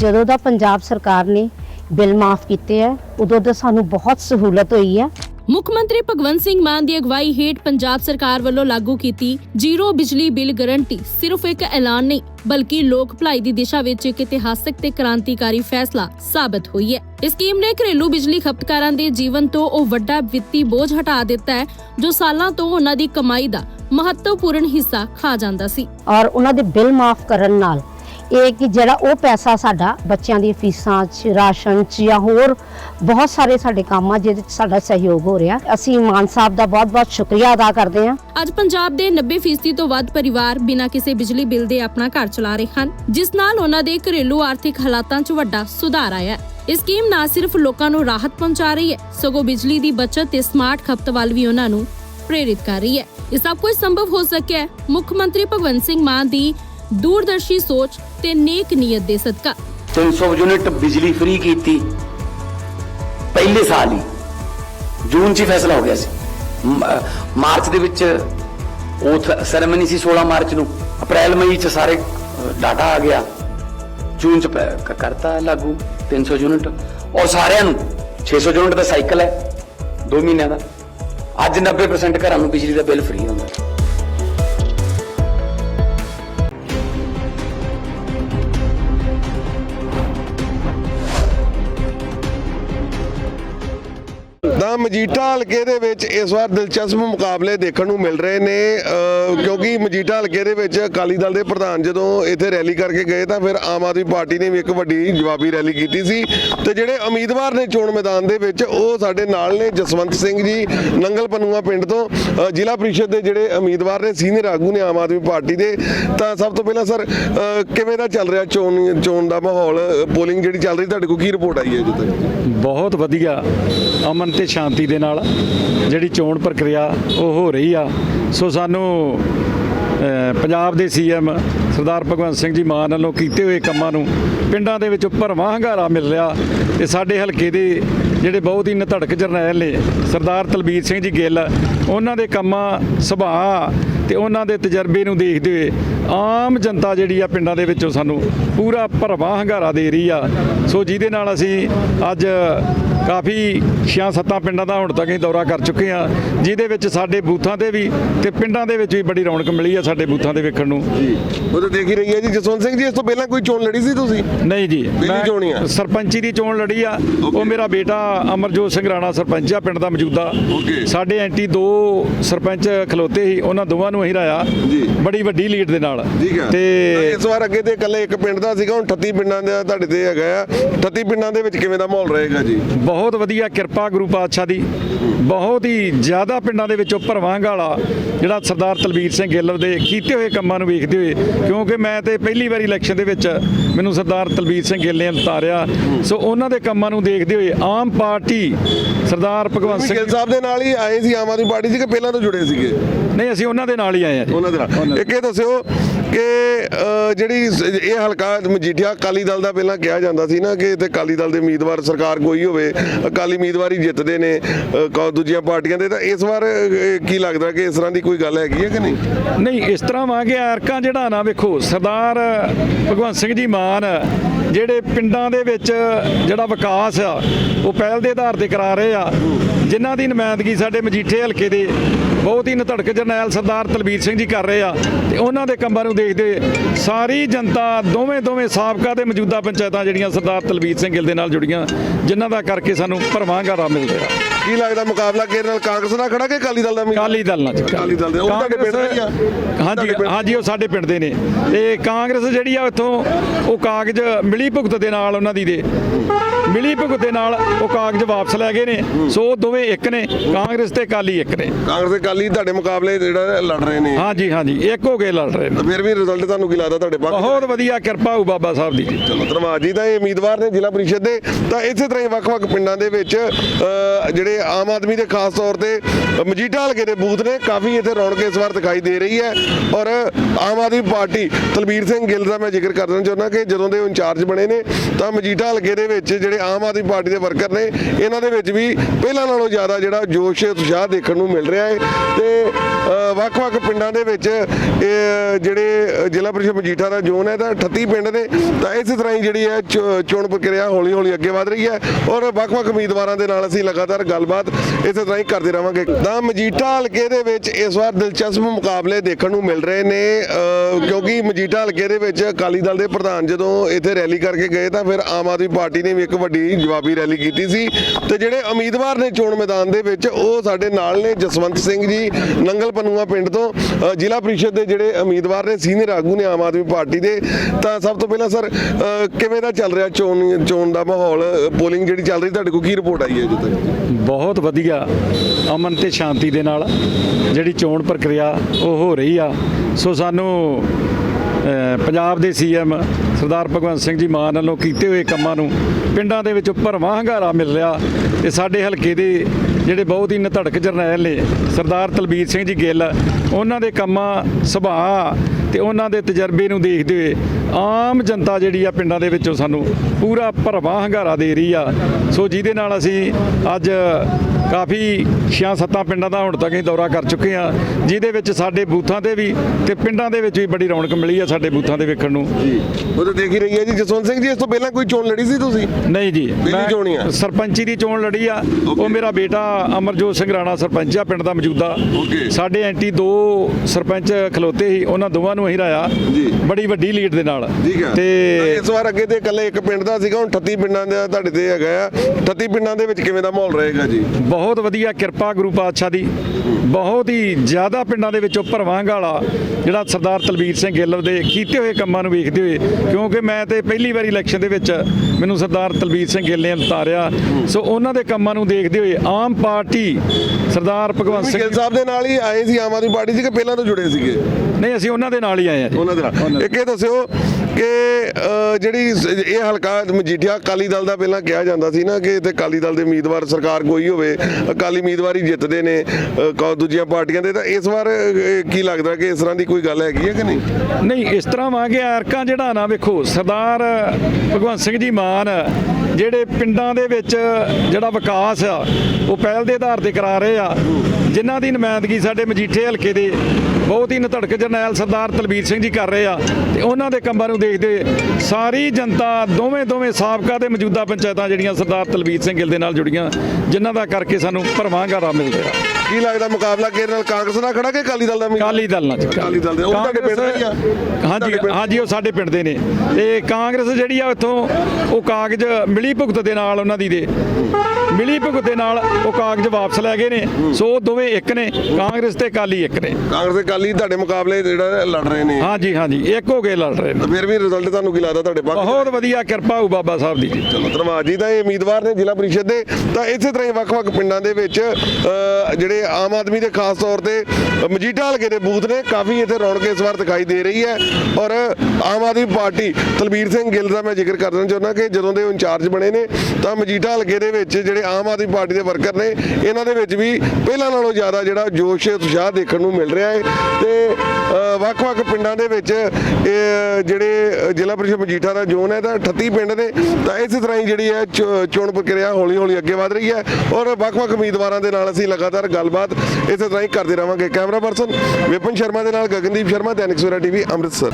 ਜਦੋਂ ਦਾ ਪੰਜਾਬ ਸਰਕਾਰ ਨੇ ਬਿੱਲ ਮਾਫ ਕੀਤੇ ਆ ਉਦੋਂ ਦਾ ਸਾਨੂੰ ਬਹੁਤ ਸਹੂਲਤ ਹੋਈ ਹੈ ਮੁੱਖ ਮੰਤਰੀ ਭਗਵੰਤ ਸਿੰਘ ਮਾਨ ਦੀ ਅਗਵਾਈ ਹੇਠ ਪੰਜਾਬ ਸਰਕਾਰ ਵੱਲੋਂ ਲਾਗੂ ਕੀਤੀ ਜ਼ੀਰੋ ਬਿਜਲੀ ਬਿੱਲ ਗਰੰਟੀ। ਸਿਰਫ ਇੱਕ ਐਲਾਨ ਨਹੀਂ ਬਲਕਿ ਲੋਕ ਭਲਾਈ ਦੀ ਦਿਸ਼ਾ ਵਿੱਚ ਇੱਕ ਇਤਿਹਾਸਕ ਤੇ ਕ੍ਰਾਂਤੀਕਾਰੀ ਫੈਸਲਾ ਸਾਬਤ ਹੋਈ ਹੈ। ਇਸ ਸਕੀਮ ਨੇ ਘਰੇਲੂ ਬਿਜਲੀ ਖਪਤਕਾਰਾਂ ਦੇ ਜੀਵਨ ਤੋਂ ਉਹ ਵੱਡਾ ਵਿੱਤੀ ਬੋਝ ਹਟਾ ਦਿੱਤਾ ਹੈ ਜੋ ਸਾਲਾਂ ਤੋਂ ਉਹਨਾਂ ਦੀ ਕਮਾਈ ਦਾ ਮਹੱਤਵਪੂਰਨ ਹਿੱਸਾ ਖਾ ਜਾਂਦਾ ਸੀ। ਔਰ ਉਹਨਾਂ ਦੇ ਬਿੱਲ ਮਾਫ ਕਰਨ ਨਾਲ ਇਹ ਕਿ ਜਿਹੜਾ ਉਹ ਪੈਸਾ ਸਾਡਾ ਬੱਚਿਆਂ ਦੀ ਫੀਸਾਂ 'ਚ, ਰਾਸ਼ਨ 'ਚ ਜਾਂ ਹੋਰ ਬਹੁਤ ਸਾਰੇ ਸਾਡੇ ਕੰਮਾਂ ਜਿਹਦੇ 'ਚ ਸਾਡਾ ਸਹਿਯੋਗ ਹੋ ਰਿਹਾ। ਅਸੀਂ ਮਾਨ ਸਾਹਿਬ ਦਾ ਬਹੁਤ-ਬਹੁਤ ਸ਼ੁਕਰੀਆ ਅਦਾ ਕਰਦੇ ਹਾਂ। ਅੱਜ ਪੰਜਾਬ ਦੇ 90% ਤੋਂ ਵੱਧ ਪਰਿਵਾਰ ਬਿਨਾਂ ਕਿਸੇ ਬਿਜਲੀ ਬਿੱਲ ਦੇ ਆਪਣਾ ਘਰ ਚਲਾ ਰਹੇ ਹਨ, ਜਿਸ ਨਾਲ ਉਹਨਾਂ ਦੇ ਘਰੇਲੂ ਆਰਥਿਕ ਹਾਲਾਤਾਂ 'ਚ ਵੱਡਾ ਸੁਧਾਰ ਆਇਆ ਹੈ। ਇਹ ਸਕੀਮ ਨਾ ਸਿਰਫ ਲੋਕਾਂ ਨੂੰ ਰਾਹਤ ਪਹੁੰਚਾ ਰਹੀ ਹੈ, ਸਗੋਂ ਬਿਜਲੀ ਦੀ ਬਚਤ ਤੇ ਸਮਾਰਟ ਖਪਤ ਵੱਲ ਵੀ ਉਹਨਾਂ ਨੂੰ ਪ੍ਰੇਰਿਤ ਕਰ ਰਹੀ ਹੈ। ਇਹ ਸਭ ਕੁਝ ਸੰਭਵ ਹੋ ਸਕਿਆ ਹੈ, ਮੁੱਖ ਮੰਤਰੀ ਭਗਵੰਤ ਸਿੰਘ ਮਾਨ ਦੀ ਦੂਰਦਰਸ਼ੀ ਸੋਚ ਤੇ ਨੇਕ ਨੀਅਤ ਦੇ ਸਦਕਾ। 300 ਯੂਨਿਟ ਬਿਜਲੀ ਫ੍ਰੀ ਕੀਤੀ। ਪਹਿਲੇ ਸਾਲ ਹੀ। ਜੂਨ 'ਚ ਹੀ ਫੈਸਲਾ ਹੋ ਗਿਆ ਸੀ। ਮਾਰਚ ਦੇ ਵਿੱਚ ਉਹ ਸੈਰੇਮਨੀ ਸੀ 16 ਮਾਰਚ ਨੂੰ। ਅਪ੍ਰੈਲ, ਮਈ 'ਚ ਸਾਰੇ ਡਾਟਾ ਆ ਗਿਆ। ਜੂਨ 'ਚ ਕਰਤਾ ਲਾਗੂ 300 ਯੂਨਿਟ। ਔਰ ਸਾਰਿਆਂ ਨੂੰ 600 ਯੂਨਿਟ ਦਾ ਸਾਈਕਲ ਹੈ। 2 ਮਹੀਨਿਆਂ ਦਾ। ਅੱਜ 90% ਘਰਾਂ ਨੂੰ ਬਿਜਲੀ ਦਾ ਬਿੱਲ ਫ੍ਰੀ ਹੁੰਦਾ। ਮਜੀਠਾ ਹਲਕੇ ਦੇ ਵਿੱਚ ਇਸ ਵਾਰ ਦਿਲਚਸਪ ਮੁਕਾਬਲੇ ਦੇਖਣ ਨੂੰ ਮਿਲ ਰਹੇ ਨੇ ਕਿਉਂਕਿ ਮਜੀਠਾ ਹਲਕੇ ਦੇ ਵਿੱਚ ਅਕਾਲੀ ਦਲ ਦੇ ਪ੍ਰਧਾਨ ਜਦੋਂ ਇੱਥੇ ਰੈਲੀ ਕਰਕੇ ਗਏ ਤਾਂ ਫਿਰ ਆਮ ਆਦਮੀ ਪਾਰਟੀ ਨੇ ਵੀ ਇੱਕ ਵੱਡੀ ਜਵਾਬੀ ਰੈਲੀ ਕੀਤੀ ਸੀ ਤੇ ਜਿਹੜੇ ਉਮੀਦਵਾਰ ਨੇ ਚੋਣ ਮੈਦਾਨ ਦੇ ਵਿੱਚ ਉਹ ਸਾਡੇ ਨਾਲ ਨੇ ਜਸਵੰਤ ਸਿੰਘ ਜੀ, ਨੰਗਲ ਪਨੂਆ ਪਿੰਡ ਤੋਂ ਜ਼ਿਲ੍ਹਾ ਪ੍ਰੀਸ਼ਦ ਦੇ ਜਿਹੜੇ ਉਮੀਦਵਾਰ ਨੇ, ਸੀਨੀਅਰ ਆਗੂ ਨੇ ਆਮ ਆਦਮੀ ਪਾਰਟੀ ਦੇ। ਤਾਂ ਸਭ ਤੋਂ ਪਹਿਲਾਂ ਸਰ ਕਿਵੇਂ ਦਾ ਚੱਲ ਰਿਹਾ ਚੋਣ ਚੋਣ ਦਾ ਮਾਹੌਲ? ਪੋਲਿੰਗ ਜਿਹੜੀ ਚੱਲ ਰਹੀ, ਤੁਹਾਡੇ ਕੋਲ ਕੀ ਰਿਪੋਰਟ ਆਈ ਹੈ ਅਜੇ ਤੱਕ? ਬਹੁਤ ਵਧੀਆ। ਅਮਨ ਤੇ ਸ਼ਾਂਤੀ ਦੇ ਨਾਲ ਜਿਹੜੀ ਚੋਣ ਪ੍ਰਕਿਰਿਆ ਉਹ ਹੋ ਰਹੀ ਆ। ਸੋ ਸਾਨੂੰ ਪੰਜਾਬ ਦੇ ਸੀਐਮ ਸਰਦਾਰ ਭਗਵੰਤ ਸਿੰਘ ਜੀ ਮਾਨ ਵੱਲੋਂ ਕੀਤੇ ਹੋਏ ਕੰਮਾਂ ਨੂੰ ਪਿੰਡਾਂ ਦੇ ਵਿੱਚ ਭਰਵਾਂ ਹੰਗਾਰਾ ਮਿਲ ਰਿਹਾ ਤੇ ਸਾਡੇ ਹਲਕੇ ਦੇ ਜਿਹੜੇ ਬਹੁਤ ਹੀ ਨਧੜਕ ਜਰਨੈਲ ਨੇ, ਸਰਦਾਰ ਤਲਬੀਰ ਸਿੰਘ ਜੀ ਗਿੱਲ, ਉਹਨਾਂ ਦੇ ਕੰਮਾਂ, ਸੁਭਾਅ ਤੇ ਉਹਨਾਂ ਦੇ ਤਜਰਬੇ ਨੂੰ ਦੇਖਦੇ ਹੋਏ ਆਮ ਜਨਤਾ ਜਿਹੜੀ ਆ ਪਿੰਡਾਂ ਦੇ ਵਿੱਚੋਂ ਸਾਨੂੰ ਪੂਰਾ ਭਰਵਾਂ ਹੰਗਾਰਾ ਦੇ ਰਹੀ ਆ। ਸੋ ਜਿਹਦੇ ਨਾਲ ਅਸੀਂ ਅੱਜ ਕਾਫੀ 6-7 ਪਿੰਡਾਂ ਦਾ ਹੁਣ ਤੱਕ ਹੀ ਦੌਰਾ ਕਰ ਚੁੱਕੇ ਆ ਜਿਹਦੇ ਵਿੱਚ ਸਾਡੇ ਬੂਥਾਂ ਤੇ ਵੀ ਤੇ ਪਿੰਡਾਂ ਦੇ ਵਿੱਚ ਵੀ ਬੜੀ ਰੌਣਕ ਮਿਲੀ ਆ ਸਾਡੇ ਬੂਥਾਂ ਦੇ ਵੇਖਣ ਨੂੰ। ਜੀ ਉਹ ਤਾਂ ਦੇਖ ਹੀ ਰਹੀ ਹੈ ਜੀ ਜਸਵੰਤ ਸਿੰਘ ਜੀ ਇਸ ਤੋਂ ਪਹਿਲਾਂ ਕੋਈ ਚੋਣ ਲੜੀ ਸੀ ਤੁਸੀਂ? ਨਹੀਂ ਜੀ ਚੋਣ ਹੀ ਆ? ਸਰਪੰਚੀ ਦੀ ਚੋਣ ਲੜੀ ਆ ਉਹ ਮੇਰਾ ਬੇਟਾ ਅਮਰਜੋਤ ਸਿੰਘ ਰਾਣਾ ਸਰਪੰਚ ਆ ਪਿੰਡ ਦਾ ਮੌਜੂਦਾ. ਸਾਡੇ ਐਂਟੀ ਦੋ ਸਰਪੰਚ ਖਲੋਤੇ ਸੀ ਉਹਨਾਂ ਦੋਵਾਂ ਨੂੰ ਅਸੀਂ ਰਾਇਆ ਜੀ। ਬੜੀ ਵੱਡੀ ਲੀਡ ਦੇ ਨਾਲ। ਤੇ ਇਸ ਵਾਰ ਅੱਗੇ ਤੇ ਇਕੱਲੇ ਇੱਕ ਪਿੰਡ ਦਾ ਸੀਗਾ ਹੁਣ 38 ਪਿੰਡਾਂ ਦਾ ਤੁਹਾਡੇ ਤੇ ਹੈਗਾ ਆ। 38 ਪਿੰਡਾਂ ਦੇ ਵਿੱਚ ਕਿਵੇਂ ਦਾ ਮਾਹੌਲ ਰਹੇਗਾ ਜੀ? ਬਹੁਤ ਵਧੀਆ ਕਿਰਪਾ ਗੁਰੂ ਪਾਤਸ਼ਾਹ ਦੀ। ਬਹੁਤ ਹੀ ਜ਼ਿਆਦਾ ਪਿੰਡਾਂ ਦੇ ਵਿੱਚੋਂ ਭਰਵਾਂਗਾ ਵਾਲਾ ਜਿਹੜਾ ਸਰਦਾਰ ਤਲਬੀਰ ਸਿੰਘ ਗਿੱਲ ਦੇ ਕੀਤੇ ਹੋਏ ਕੰਮਾਂ ਨੂੰ ਵੇਖਦੇ ਹੋਏ ਕਿਉਂਕਿ ਮੈਂ ਤੇ ਪਹਿਲੀ ਵਾਰੀ ਇਲੈਕਸ਼ਨ ਦੇ ਵਿੱਚ ਮੈਨੂੰ ਸਰਦਾਰ ਤਲਬੀਰ ਸਿੰਘ ਗਿੱਲ ਨੇ ਉਤਾਰਿਆ। ਸੋ ਉਹਨਾਂ ਦੇ ਕੰਮਾਂ ਨੂੰ ਦੇਖਦੇ ਹੋਏ ਆਮ ਪਾਰਟੀ ਸਰਦਾਰ ਭਗਵੰਤ ਸਿੰਘ ਗਿੱਲ ਸਾਹਿਬ ਦੇ ਨਾਲ ਹੀ ਆਏ ਸੀ ਆਮ ਆਦਮੀ ਪਾਰਟੀ ਸੀ ਕਿ ਪਹਿਲਾਂ ਤੋਂ ਜੁੜੇ ਸੀਗੇ? ਨਹੀਂ ਅਸੀਂ ਉਹਨਾਂ ਦੇ ਨਾਲ ਹੀ ਆਏ ਆ ਉਹਨਾਂ ਦੇ ਨਾਲ। ਇੱਕ ਇਹ ਦੱਸਿਓ ਕਿ ਜਿਹੜੀ ਇਹ ਹਲਕਾ ਮਜੀਠੀਆ ਅਕਾਲੀ ਦਲ ਦਾ ਪਹਿਲਾਂ ਕਿਹਾ ਜਾਂਦਾ ਸੀ ਨਾ ਕਿ ਇੱਥੇ ਅਕਾਲੀ ਦਲ ਦੇ ਉਮੀਦਵਾਰ ਸਰਕਾਰ ਕੋਈ ਹੋਵੇ ਅਕਾਲੀ ਉਮੀਦਵਾਰ ਹੀ ਜਿੱਤਦੇ ਨੇ ਅਹ, ਕੌ- ਦੂਜੀਆਂ ਪਾਰਟੀਆਂ ਦੇ ਤਾਂ ਇਸ ਵਾਰ ਕੀ ਲੱਗਦਾ ਕਿ ਇਸ ਤਰ੍ਹਾਂ ਦੀ ਕੋਈ ਗੱਲ ਹੈਗੀ ਹੈ ਕਿ ਨਹੀਂ? ਨਹੀਂ ਇਸ ਤਰ੍ਹਾਂ ਵਾਂਗੇ ਐਰਕਾਂ ਜਿਹੜਾ ਨਾ ਵੇਖੋ ਸਰਦਾਰ ਭਗਵੰਤ ਸਿੰਘ ਜੀ ਮਾਨ ਜਿਹੜੇ ਪਿੰਡਾਂ ਦੇ ਵਿੱਚ ਜਿਹੜਾ ਵਿਕਾਸ ਆ ਉਹ ਪਹਿਲ ਦੇ ਆਧਾਰ ਤੇ ਕਰਾ ਰਹੇ ਆ ਜਿਨ੍ਹਾਂ ਦੀ ਨੁਮਾਇੰਦਗੀ ਸਾਡੇ ਮਜੀਠੇ ਹਲਕੇ ਦੇ ਬਹੁਤ ਹੀ ਨਧੜਕ ਜਰਨੈਲ ਸਰਦਾਰ ਤਲਬੀਰ ਸਿੰਘ ਜੀ ਕਰ ਰਹੇ ਆ ਤੇ ਉਹਨਾਂ ਦੇ ਕੰਮਾਂ ਨੂੰ ਦੇਖਦੇ ਸਾਰੀ ਜਨਤਾ ਦੋਵੇਂ ਦੋਵੇਂ ਸਾਬਕਾ ਤੇ ਮੌਜੂਦਾ ਪੰਚਾਇਤਾਂ ਜਿਹੜੀਆਂ ਸਰਦਾਰ ਤਲਬੀਰ ਸਿੰਘ ਗਿੱਲ ਦੇ ਨਾਲ ਜੁੜੀਆਂ ਜਿਨ੍ਹਾਂ ਦਾ ਕਰਕੇ ਸਾਨੂੰ ਭਰਵਾਂਗਾਰਾ ਮਿਲ ਰਿਹਾ। ਕੀ ਲੱਗਦਾ ਮੁਕਾਬਲਾ ਕਿਹਦੇ ਨਾਲ ਕਾਂਗਰਸ ਨਾਲ ਖੜਾ ਕਿ ਅਕਾਲੀ ਦਲ ਦਾ? ਅਕਾਲੀ ਦਲ ਨਾਲ। ਅਕਾਲੀ ਦਲ ਦੇ ਉਹ ਤੁਹਾਡੇ ਪਿੰਡ ਦੇ ਆ। ਹਾਂਜੀ ਹਾਂਜੀ ਉਹ ਸਾਡੇ ਪਿੰਡ ਦੇ ਨੇ। ਤੇ ਕਾਂਗਰਸ ਜਿਹੜੀ ਆ ਇੱਥੋਂ ਉਹ ਕਾਗਜ਼ ਮਿਲੀ ਭੁਗਤ ਦੇ ਨਾਲ ਉਹਨਾਂ ਦੀ ਦੇ। ਮਿਲੀ ਭੁਗਤ ਦੇ ਨਾਲ ਉਹ ਕਾਗਜ਼ ਵਾਪਸ ਲੈ ਗਏ ਨੇ। ਸੋ ਦੋਵੇਂ ਇੱਕ ਨੇ ਕਾਂਗਰਸ ਤੇ ਅਕਾਲੀ ਇੱਕ ਨੇ। ਕਾਂਗਰਸ ਦੇ ਅਕਾਲੀ ਤੁਹਾਡੇ ਮੁਕਾਬਲੇ ਜਿਹੜਾ ਲੜ ਰਹੇ ਨੇ। ਹਾਂਜੀ ਹਾਂਜੀ ਇੱਕ ਹੋ ਕੇ ਲੜ ਰਹੇ ਨੇ। ਤਾਂ ਫਿਰ ਵੀ ਰਿਜ਼ਲਟ ਤੁਹਾਨੂੰ ਕੀ ਲੱਗਦਾ ਤੁਹਾਡੇ ਪੱਖ? ਬਹੁਤ ਵਧੀਆ ਕਿਰਪਾ ਹੋ ਬਾਬਾ ਸਾਹਿਬ ਦੀ। ਚਲੋ ਧੰਨਵਾਦ ਜੀ। ਤਾਂ ਇਹ ਉਮੀਦਵਾਰ ਨੇ ਜ਼ਿਲ੍ਹਾ ਪ੍ਰੀਸ਼ਦ ਦੇ। ਤਾਂ ਇਸੇ ਤਰ੍ਹਾਂ ਹੀ ਵੱਖ-ਵੱਖ ਪਿੰਡਾਂ ਦੇ ਵਿੱਚ ਜਿਹੜੇ ਆਮ ਆਦਮੀ ਦੇ ਖਾਸ ਤੌਰ ਤੇ ਮਜੀਠਾ ਹਲਕੇ ਦੇ ਬੂਥ ਨੇ ਕਾਫੀ ਇੱਥੇ ਰੌਣਕ ਇਸ ਵਾਰ ਦਿਖਾਈ ਦੇ ਰਹੀ ਹੈ। ਔਰ ਆਮ ਆਦਮੀ ਪਾਰਟੀ ਤਲਬੀਰ ਸਿੰਘ ਗਿੱਲ ਦਾ ਮੈਂ ਜ਼ਿਕਰ ਕਰਨਾ ਚਾਹੁੰਦਾ ਕਿ ਜਦੋਂ ਦੇ ਇੰਚਾਰਜ ਬਣੇ ਨੇ ਤਾਂ ਮਜੀਠਾ ਹਲਕੇ ਦੇ ਵਿੱਚ ਜਿਹੜੇ ਆਮ ਆਦਮੀ ਪਾਰਟੀ ਦੇ ਵਰਕਰ ਨੇ। ਇਹਨਾਂ ਦੇ ਵਿੱਚ ਵੀ ਪਹਿਲਾਂ ਨਾਲੋਂ ਜ਼ਿਆਦਾ ਜਿਹੜਾ ਜੋਸ਼ ਉਤਸ਼ਾਹ ਦੇਖਣ ਨੂੰ ਮਿਲ ਰਿਹਾ ਹੈ ਤੇ ਵੱਖ-ਵੱਖ ਪਿੰਡਾਂ ਦੇ ਵਿੱਚ ਜਿਹੜੇ ਜ਼ਿਲ੍ਹਾ ਪ੍ਰੀਸ਼ਦ ਮਜੀਠਾ ਦਾ ਜ਼ੋਨ ਹੈ, ਤਾਂ 38 ਪਿੰਡ ਨੇ। ਤਾਂ ਇਸੇ ਤਰ੍ਹਾਂ ਹੀ ਜਿਹੜੀ ਹੈ ਚੋ- ਚੋਣ ਪ੍ਰਕਿਰਿਆ ਹੌਲੀ-ਹੌਲੀ ਅੱਗੇ ਵਧ ਰਹੀ ਹੈ ਔਰ ਵੱਖ-ਵੱਖ ਉਮੀਦਵਾਰਾਂ ਦੇ ਨਾਲ ਅਸੀਂ ਲਗਾਤਾਰ ਗੱਲਬਾਤ ਇਸੇ ਤਰ੍ਹਾਂ ਹੀ ਕਰਦੇ ਰਵਾਂਗੇ। ਤਾਂ ਮਜੀਠਾ ਹਲਕੇ ਦੇ ਵਿੱਚ ਇਸ ਵਾਰ ਦਿਲਚਸਪ ਮੁਕਾਬਲੇ ਦੇਖਣ ਨੂੰ ਮਿਲ ਰਹੇ ਨੇ ਕਿਉਂਕਿ ਮਜੀਠਾ ਹਲਕੇ ਦੇ ਵਿੱਚ ਅਕਾਲੀ ਦਲ ਦੇ ਪ੍ਰਧਾਨ ਜਦੋਂ ਇੱਥੇ ਰੈਲੀ ਕਰਕੇ ਗਏ, ਤਾਂ ਫਿਰ ਆਮ ਆਦਮੀ ਪਾਰਟੀ ਨੇ ਵੀ ਇੱਕ ਵੱਡੀ ਜਵਾਬੀ ਰੈਲੀ ਕੀਤੀ ਸੀ ਤੇ ਜਿਹੜੇ ਉਮੀਦਵਾਰ ਨੇ ਚੋਣ ਮੈਦਾਨ ਦੇ ਵਿੱਚ, ਉਹ ਸਾਡੇ ਨਾਲ ਨੇ ਜਸਵੰਤ ਸਿੰਘ ਜੀ, ਨੰਗਲ ਪਨੂਆ ਪਿੰਡ ਤੋਂ ਜ਼ਿਲ੍ਹਾ ਪ੍ਰੀਸ਼ਦ ਦੇ ਜਿਹੜੇ ਉਮੀਦਵਾਰ ਨੇ, ਸੀਨੀਅਰ ਆਗੂ ਨੇ ਆਮ ਆਦਮੀ ਪਾਰਟੀ ਦੇ। ਤਾਂ ਸਭ ਤੋਂ ਪਹਿਲਾਂ ਸਰ ਕਿਵੇਂ ਦਾ ਚੱਲ ਰਿਹਾ ਚੋਣ ਚੋਣ ਦਾ ਮਾਹੌਲ? ਪੋਲਿੰਗ ਜਿਹੜੀ ਚੱਲ ਰਹੀ, ਤੁਹਾਡੇ ਕੋਲ ਕੀ ਰਿਪੋਰਟ ਆਈ ਹੈ ਅਜੇ ਤੱਕ? ਬਹੁਤ ਵਧੀਆ, ਅਮਨ ਤੇ ਸ਼ਾਂਤੀ ਦੇ ਨਾਲ ਜਿਹੜੀ ਚੋਣ ਪ੍ਰਕਿਰਿਆ ਉਹ ਹੋ ਰਹੀ ਆ। ਸੋ ਸਾਨੂੰ ਪੰਜਾਬ ਦੇ ਸੀਐਮ ਸਰਦਾਰ ਭਗਵੰਤ ਸਿੰਘ ਜੀ ਮਾਨ ਵੱਲੋਂ ਕੀਤੇ ਹੋਏ ਕੰਮਾਂ ਨੂੰ ਪਿੰਡਾਂ ਦੇ ਵਿੱਚ ਭਰਵਾਂ ਹੰਗਾਰਾ ਮਿਲ ਰਿਹਾ ਤੇ ਸਾਡੇ ਹਲਕੇ ਦੇ ਜਿਹੜੇ ਬਹੁਤ ਹੀ ਨਧੜਕ ਜਰਨੈਲ ਨੇ ਸਰਦਾਰ ਤਲਬੀਰ ਸਿੰਘ ਜੀ ਗਿੱਲ, ਉਹਨਾਂ ਦੇ ਕੰਮਾਂ, ਸੁਭਾਅ ਤੇ ਉਹਨਾਂ ਦੇ ਤਜਰਬੇ ਨੂੰ ਦੇਖਦੇ ਹੋਏ ਆਮ ਜਨਤਾ ਜਿਹੜੀ ਆ ਪਿੰਡਾਂ ਦੇ ਵਿੱਚੋਂ ਸਾਨੂੰ ਪੂਰਾ ਭਰਵਾਂ ਹੰਗਾਰਾ ਦੇ ਰਹੀ ਆ। ਸੋ ਜਿਹਦੇ ਨਾਲ ਅਸੀਂ ਅੱਜ ਕਾਫੀ ਛਿਆਂ ਸੱਤਾਂ ਪਿੰਡਾਂ ਦਾ ਹੁਣ ਤੱਕ ਅਸੀਂ ਦੌਰਾ ਕਰ ਚੁੱਕੇ ਆ ਜਿਹਦੇ ਵਿੱਚ ਸਾਡੇ ਬੂਥਾਂ ਤੇ ਵੀ ਤੇ ਪਿੰਡਾਂ ਦੇ ਵਿੱਚ ਵੀ ਬੜੀ ਰੌਣਕ ਮਿਲੀ ਆ ਸਾਡੇ ਬੂਥਾਂ ਦੇ ਵੇਖਣ ਨੂੰ। ਉਹ ਤਾਂ ਦੇਖ ਹੀ ਰਹੀ ਹੈ ਜੀ ਜਸਵੰਤ ਸਿੰਘ ਜੀ ਇਸ ਤੋਂ ਪਹਿਲਾਂ ਕੋਈ ਚੋਣ ਲੜੀ ਸੀ ਤੁਸੀਂ? ਨਹੀਂ ਜੀ ਪਹਿਲੀ ਚੋਣ ਆ? ਸਰਪੰਚੀ ਦੀ ਚੋਣ ਲੜੀ ਆ। ਉਹ ਮੇਰਾ ਬੇਟਾ ਅਮਰਜੋਤ ਸਿੰਘ ਰਾਣਾ ਸਰਪੰਚ ਆ ਪਿੰਡ ਦਾ ਮੌਜੂਦਾ. ਸਾਡੇ ਐਂਟੀ ਦੋ ਸਰਪੰਚ ਖਲੋਤੇ ਸੀ ਉਹਨਾਂ ਦੋਵਾਂ ਨੂੰ ਅਸੀਂ ਹਰਾਇਆ। ਜੀ। ਬੜੀ ਵੱਡੀ ਲੀਡ ਦੇ ਨਾਲ। ਤੇ ਇਸ ਵਾਰ ਅੱਗੇ ਤੇ ਇਕੱਲੇ ਇੱਕ ਪਿੰਡ ਦਾ ਸੀਗਾ ਹੁਣ 38 ਪਿੰਡਾਂ ਦਾ ਤੁਹਾਡੇ ਤੇ ਹੈਗਾ ਆ। 38 ਪਿੰਡਾਂ ਦੇ ਵਿੱਚ ਕਿਵੇਂ ਦਾ ਮਾਹੌਲ ਰਹੇਗਾ ਜੀ? ਬਹੁਤ ਵਧੀਆ ਕਿਰਪਾ ਗੁਰੂ ਪਾਤਸ਼ਾਹ ਦੀ। ਬਹੁਤ ਹੀ ਜ਼ਿਆਦਾ ਪਿੰਡਾਂ ਦੇ ਵਿੱਚੋਂ ਭਰਵਾਂ ਵਾਲਾ ਜਿਹੜਾ ਸਰਦਾਰ ਤਲਵੀਰ ਸਿੰਘ ਗਿੱਲ ਦੇ ਕੀਤੇ ਹੋਏ ਕੰਮਾਂ ਨੂੰ ਵੇਖਦੇ ਹੋਏ ਕਿਉਂਕਿ ਮੈਂ ਤੇ ਪਹਿਲੀ ਵਾਰੀ ਇਲੈਕਸ਼ਨ ਦੇ ਵਿੱਚ ਮੈਨੂੰ ਸਰਦਾਰ ਤਲਵੀਰ ਸਿੰਘ ਗਿੱਲ ਨੇ ਉਤਾਰਿਆ। ਸੋ ਉਹਨਾਂ ਦੇ ਕੰਮਾਂ ਨੂੰ ਦੇਖਦੇ ਹੋਏ ਆਮ ਪਾਰਟੀ ਸਰਦਾਰ ਭਗਵੰਤ ਸਿੰਘ ਗਿੱਲ ਸਾਹਿਬ ਦੇ ਨਾਲ ਹੀ ਆਏ ਸੀ ਆਮ ਆਦਮੀ ਪਾਰਟੀ ਸੀ ਕਿ ਪਹਿਲਾਂ ਤੋਂ ਜੁੜੇ ਸੀਗੇ? ਨਹੀਂ ਅਸੀਂ ਉਹਨਾਂ ਦੇ ਨਾਲ ਹੀ ਆਏ ਆ ਉਹਨਾਂ ਦੇ ਨਾਲ। ਇੱਕ ਇਹ ਦੱਸਿਓ ਕਿ ਜਿਹੜੀ ਇਹ ਹਲਕਾ ਮਜੀਠੀਆ ਅਕਾਲੀ ਦਲ ਦਾ ਪਹਿਲਾਂ ਕਿਹਾ ਜਾਂਦਾ ਸੀ ਨਾ ਕਿ ਤੇ ਅਕਾਲੀ ਦਲ ਦੇ ਉਮੀਦਵਾਰ ਸਰਕਾਰ ਕੋਈ ਹੋਵੇ ਅਕਾਲੀ ਉਮੀਦਵਾਰ ਹੀ ਜਿੱਤਦੇ ਨੇ ਅ, ਦੂਜੀਆਂ ਪਾਰਟੀਆਂ ਦੇ ਤਾਂ ਇਸ ਵਾਰ ਕੀ ਲੱਗਦਾ ਕਿ ਇਸ ਤਰ੍ਹਾਂ ਦੀ ਕੋਈ ਗੱਲ ਹੈਗੀ ਹੈ ਕਿ ਨਹੀਂ? ਨਹੀਂ ਇਸ ਤਰ੍ਹਾਂ ਵਾਂਗੇ ਐਰਕਾਂ ਜਿਹੜਾ ਨਾ ਵੇਖੋ ਸਰਦਾਰ ਭਗਵੰਤ ਸਿੰਘ ਜੀ ਮਾਨ ਜਿਹੜੇ ਪਿੰਡਾਂ ਦੇ ਵਿੱਚ ਜਿਹੜਾ ਵਿਕਾਸ ਆ ਉਹ ਪਹਿਲ ਦੇ ਆਧਾਰ ਤੇ ਕਰਾ ਰਹੇ ਆ ਜਿਨ੍ਹਾਂ ਦੀ ਨੁਮਾਇੰਦਗੀ ਸਾਡੇ ਮਜੀਠੇ ਹਲਕੇ ਦੇ ਬਹੁਤ ਹੀ ਨਧੜਕ ਜਰਨੈਲ ਸਰਦਾਰ ਤਲਬੀਰ ਸਿੰਘ ਜੀ ਕਰ ਰਹੇ ਆ ਤੇ ਉਹਨਾਂ ਦੇ ਕੰਮਾਂ ਨੂੰ ਦੇਖਦੇ ਸਾਰੀ ਜਨਤਾ ਦੋਵੇਂ ਦੋਵੇਂ ਸਾਬਕਾ ਤੇ ਮੌਜੂਦਾ ਪੰਚਾਇਤਾਂ ਜਿਹੜੀਆਂ ਸਰਦਾਰ ਤਲਬੀਰ ਸਿੰਘ ਗਿੱਲ ਦੇ ਨਾਲ ਜੁੜੀਆਂ ਜਿਨ੍ਹਾਂ ਦਾ ਕਰਕੇ ਸਾਨੂੰ ਭਰਵਾਂਗਾਰਾ ਮਿਲ ਰਿਹਾ। ਕੀ ਲੱਗਦਾ ਮੁਕਾਬਲਾ ਕਿਹਦੇ ਨਾਲ? ਕਾਂਗਰਸ ਨਾਲ ਖੜਾ ਕਿ ਅਕਾਲੀ ਦਲ ਦਾ? ਅਕਾਲੀ ਦਲ ਨਾਲ ਅਕਾਲੀ ਦਲ ਦੇ ਉਹ ਤੁਹਾਡੇ ਪਿੰਡ ਦੇ ਆ। ਹਾਂਜੀ ਹਾਂਜੀ ਉਹ ਸਾਡੇ ਪਿੰਡ ਦੇ ਨੇ। ਤੇ ਕਾਂਗਰਸ ਜਿਹੜੀ ਆ ਉੱਥੋਂ ਉਹ ਕਾਗਜ਼ ਮਿਲੀ ਭੁਗਤ ਦੇ ਨਾਲ ਉਹਨਾਂ ਦੀ ਦੇ। ਮਿਲੀ ਭੁਗਤ ਦੇ ਨਾਲ ਉਹ ਕਾਗਜ਼ ਵਾਪਸ ਲੈ ਗਏ ਨੇ। ਸੋ ਦੋਵੇਂ ਇੱਕ ਨੇ ਕਾਂਗਰਸ ਤੇ ਅਕਾਲੀ ਇੱਕ ਨੇ। ਕਾਂਗਰਸ ਦੇ ਅਕਾਲੀ ਤੁਹਾਡੇ ਮੁਕਾਬਲੇ ਜਿਹੜਾ ਲੜ ਰਹੇ ਨੇ। ਹਾਂਜੀ ਹਾਂਜੀ ਇੱਕ ਹੋ ਕੇ ਲੜ ਰਹੇ ਨੇ। ਤਾਂ ਫਿਰ ਵੀ ਰਿਜ਼ਲਟ ਤੁਹਾਨੂੰ ਕੀ ਲੱਗਦਾ ਤੁਹਾਡੇ ਪੱਖ? ਬਹੁਤ ਵਧੀਆ ਕਿਰਪਾ ਹੋਊ ਬਾਬਾ ਸਾਹਿਬ ਦੀ। ਚਲੋ ਧੰਨਵਾਦ ਜੀ। ਤਾਂ ਇਹ ਉਮੀਦਵਾਰ ਨੇ ਜ਼ਿਲ੍ਹਾ ਪ੍ਰੀਸ਼ਦ ਦੇ। ਤਾਂ ਇਸੇ ਤਰ੍ਹਾਂ ਹੀ ਵੱਖ-ਵੱਖ ਪਿੰਡਾਂ ਦੇ ਵਿੱਚ ਜਿਹੜੇ ਆਮ ਆਦਮੀ ਦੇ ਖਾਸ ਤੌਰ ਤੇ ਮਜੀਠਾ ਹਲਕੇ ਦੇ ਬੂਥ ਨੇ ਕਾਫੀ ਇੱਥੇ ਰੌਣਕ ਇਸ ਵਾਰ ਦਿਖਾਈ ਦੇ ਰਹੀ ਹੈ। ਔਰ ਆਮ ਆਦਮੀ ਪਾਰਟੀ ਤਲਬੀਰ ਸਿੰਘ ਗਿੱਲ ਦਾ ਮੈਂ ਜ਼ਿਕਰ ਕਰਨਾ ਚਾਹੁੰਦਾ ਕਿ ਜਦੋਂ ਦੇ ਇੰਚਾਰਜ ਬਣੇ ਨੇ ਤਾਂ ਮਜੀਠਾ ਹਲਕੇ ਦੇ ਵਿੱਚ ਜਿਹੜੇ ਆਮ ਆਦਮੀ ਪਾਰਟੀ ਦੇ ਵਰਕਰ ਨੇ, ਇਹਨਾਂ ਦੇ ਵਿੱਚ ਵੀ ਪਹਿਲਾਂ ਨਾਲੋਂ ਜ਼ਿਆਦਾ ਜਿਹੜਾ ਜੋਸ਼ ਉਤਸ਼ਾਹ ਦੇਖਣ ਨੂੰ ਮਿਲ ਰਿਹਾ ਹੈ ਤੇ ਵੱਖ-ਵੱਖ ਪਿੰਡਾਂ ਦੇ ਵਿੱਚ ਜਿਹੜੇ ਜ਼ਿਲ੍ਹਾ ਪ੍ਰੀਸ਼ਦ ਮਜੀਠਾ ਦਾ ਜ਼ੋਨ ਹੈ, ਤਾਂ 38 ਪਿੰਡ ਨੇ, ਤਾਂ ਇਸੇ ਤਰ੍ਹਾਂ ਹੀ ਜਿਹੜੀ ਹੈ ਚੋਣ ਪ੍ਰਕਿਰਿਆ ਹੌਲੀ-ਹੌਲੀ ਅੱਗੇ ਵਧ ਰਹੀ ਹੈ ਔਰ ਵੱਖ-ਵੱਖ ਉਮੀਦਵਾਰਾਂ ਦੇ ਨਾਲ ਅਸੀਂ ਲਗਾਤਾਰ ਗੱਲਬਾਤ ਇਸੇ ਤਰ੍ਹਾਂ ਹੀ ਕਰਦੇ ਰਵਾਂਗੇ ਕੈਮਰਾ ਪਰਸਨ ਵਿਪਨ ਸ਼ਰਮਾ ਦੇ ਨਾਲ ਗਗਨਦੀਪ ਸ਼ਰਮਾ, ਦੈਨਿਕ ਸਵੇਰਾ ਟੀਵੀ, ਅੰਮ੍ਰਿਤਸਰ।